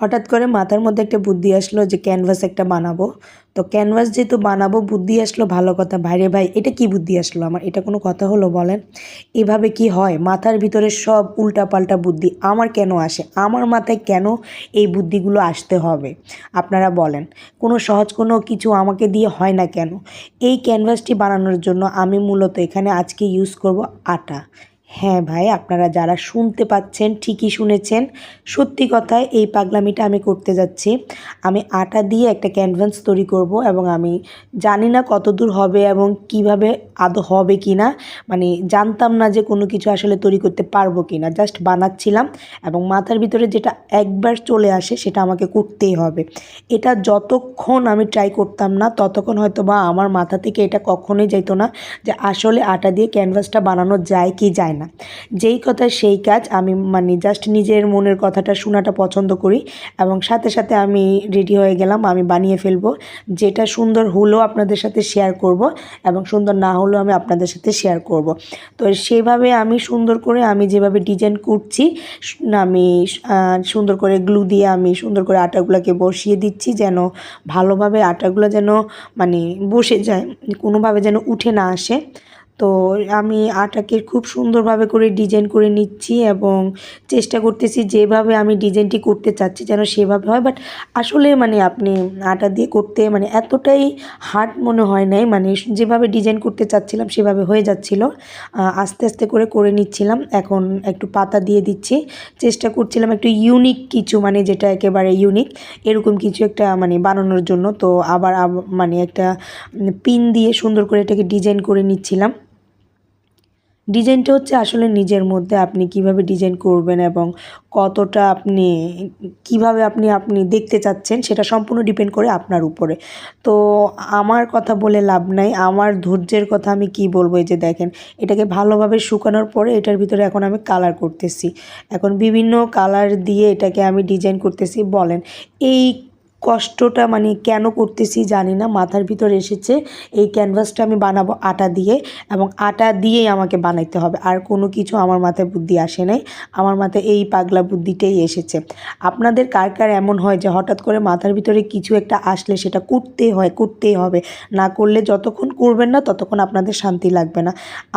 হঠাৎ করে মাথার মধ্যে একটা বুদ্ধি আসলো যে ক্যানভাস একটা বানাবো। তো ক্যানভাস যেহেতু বানাবো, বুদ্ধি আসলো, ভালো কথা। ভাইরে ভাই, এটা কি বুদ্ধি আসলো? আমার এটা কোনো কথা হলো বলেন? এভাবে কি হয়? মাথার ভিতরে সব উল্টাপাল্টা বুদ্ধি আমার কেন আসে? আমার মাথায় কেন এই বুদ্ধিগুলো আসতে হবে? আপনারা বলেন। কোনো সহজ কোনো কিছু আমাকে দিয়ে হয় না কেন? এই ক্যানভাসটি বানানোর জন্য আমি মূলত এখানে আজকে ইউজ করব আটা। হ্যাঁ ভাই, আপনারা যারা শুনতে পাচ্ছেন ঠিকই শুনেছেন। সত্যি কথায় এই পাগলামিটা আমি করতে যাচ্ছি। আমি আটা দিয়ে একটা ক্যানভাস তৈরি করব এবং আমি জানি না কত দূর হবে এবং কীভাবে আদৌ হবে কি না মানে জানতাম না যে কোনো কিছু আসলে তৈরি করতে পারব কি না জাস্ট বানাচ্ছিলাম এবং মাথার ভিতরে যেটা একবার চলে আসে সেটা আমাকে করতেই হবে। এটা যতক্ষণ আমি ট্রাই করতাম না, ততক্ষণ হয়তো বা আমার মাথা থেকে এটা কখনোই যেত না যে আসলে আটা দিয়ে ক্যানভাসটা বানানো যায় কি যায় না। যেই কথা সেই কাজ আমি মানে জাস্ট নিজের মনের কথাটা শোনাটা পছন্দ করি এবং সাথে সাথে আমি রেডি হয়ে গেলাম, আমি বানিয়ে ফেলব। যেটা সুন্দর হলেও আপনাদের সাথে শেয়ার করব এবং সুন্দর না হলেও আমি আপনাদের সাথে শেয়ার করব। তো সেভাবে আমি সুন্দর করে আমি যেভাবে ডিজাইন করছি, আমি সুন্দর করে গ্লু দিয়ে আমি সুন্দর করে আটাগুলোকে বসিয়ে দিচ্ছি যেন ভালোভাবে আটাগুলো যেন মানে বসে যায়, কোনোভাবে যেন উঠে না আসে। তো আমি আটাকে খুব সুন্দরভাবে করে ডিজাইন করে নিচ্ছি এবং চেষ্টা করতেছি যেভাবে আমি ডিজাইনটি করতে চাচ্ছি যেন সেভাবে হয়। বাট আসলে মানে আপনি আটা দিয়ে করতে মানে এতটাই হার্ড মনে হয় নাই। মানে যেভাবে ডিজাইন করতে চাচ্ছিলাম সেভাবে হয়ে যাচ্ছিল। আস্তে আস্তে করে করে নিচ্ছিলাম। এখন একটু পাতা দিয়ে দিচ্ছি। চেষ্টা করছিলাম একটু ইউনিক কিছু মানে যেটা একেবারে ইউনিক এরকম কিছু একটা মানে বানানোর জন্য। তো আবার মানে একটা পিন দিয়ে সুন্দর করে এটাকে ডিজাইন করে নিচ্ছিলাম। ডিজাইনটা হচ্ছে আসলে নিজের মধ্যে আপনি কীভাবে ডিজাইন করবেন এবং কতটা আপনি, কীভাবে আপনি আপনি দেখতে চাচ্ছেন সেটা সম্পূর্ণ ডিপেন্ড করে আপনার উপরে। তো আমার কথা বলে লাভ নাই, আমার ধৈর্যের কথা আমি কি বলব? এই যে দেখেন, এটাকে ভালোভাবে শুকানোর পরে এটার ভিতরে এখন আমি কালার করতেছি। এখন বিভিন্ন কালার দিয়ে এটাকে আমি ডিজাইন করতেছি, বলেন। এই কষ্টটা মানে কেন করতেছি জানি না। মাথার ভিতরে এসেছে, এই ক্যানভাসটা আমি বানাবো আটা দিয়ে এবং আটা দিয়েই আমাকে বানাইতে হবে। আর কোনো কিছু আমার মাথায় বুদ্ধি আসে নাই, আমার মাথায় এই পাগলা বুদ্ধিটাই এসেছে। আপনাদের কার কার এমন হয় যে হঠাৎ করে মাথার ভিতরে কিছু একটা আসলে সেটা করতেই হয়, করতেই হবে। না করলে যতক্ষণ করবেন না ততক্ষণ আপনাদের শান্তি লাগবে না।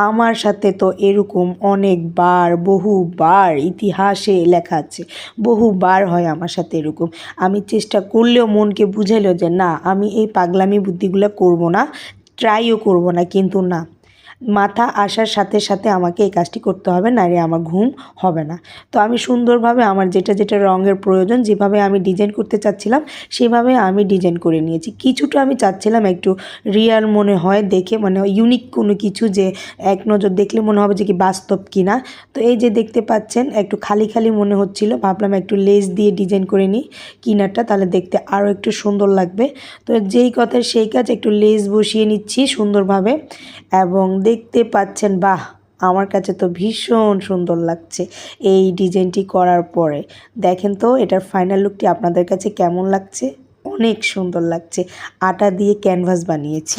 আমার সাথে তো এরকম অনেকবার, বহুবার ইতিহাসে লেখা আছে, বহুবার হয় আমার সাথে এরকম। আমি চেষ্টা করলে বললেও মনকে বুঝাইল যে, না, আমি এই পাগলামি বুদ্ধিগুলো করব না ট্রাইও করব না, কিন্তু না। মাথা আসার সাথে সাথে আমাকে এই কাজটি করতে হবে নারে আমার ঘুম হবে না। তো আমি সুন্দরভাবে আমার যেটা যেটা রঙের প্রয়োজন, যেভাবে আমি ডিজাইন করতে চাচ্ছিলাম, সেভাবে আমি ডিজাইন করে নিয়েছি। কিছুটা আমি চাচ্ছিলাম একটু রিয়াল মনে হয়, দেখে মানে ইউনিক কোনো কিছু যে এক নজর দেখলে মনে হবে যে কি বাস্তব কিনা। তো এই যে দেখতে পাচ্ছেন, একটু খালি খালি মনে হচ্ছিল, ভাবলাম একটু লেস দিয়ে ডিজাইন করে নিই কিনারটা, তাহলে দেখতে আরও একটু সুন্দর লাগবে। তো যেই কথা সেই কাজ, একটু লেস বসিয়ে নিচ্ছি সুন্দরভাবে এবং দেখতে পাচ্ছেন, বাহ, আমার কাছে তো ভীষণ সুন্দর লাগছে এই ডিজাইনটি করার পরে। দেখেন তো, এটার ফাইনাল লুকটি আপনাদের কাছে কেমন লাগছে? অনেক সুন্দর লাগছে। আটা দিয়ে ক্যানভাস বানিয়েছি।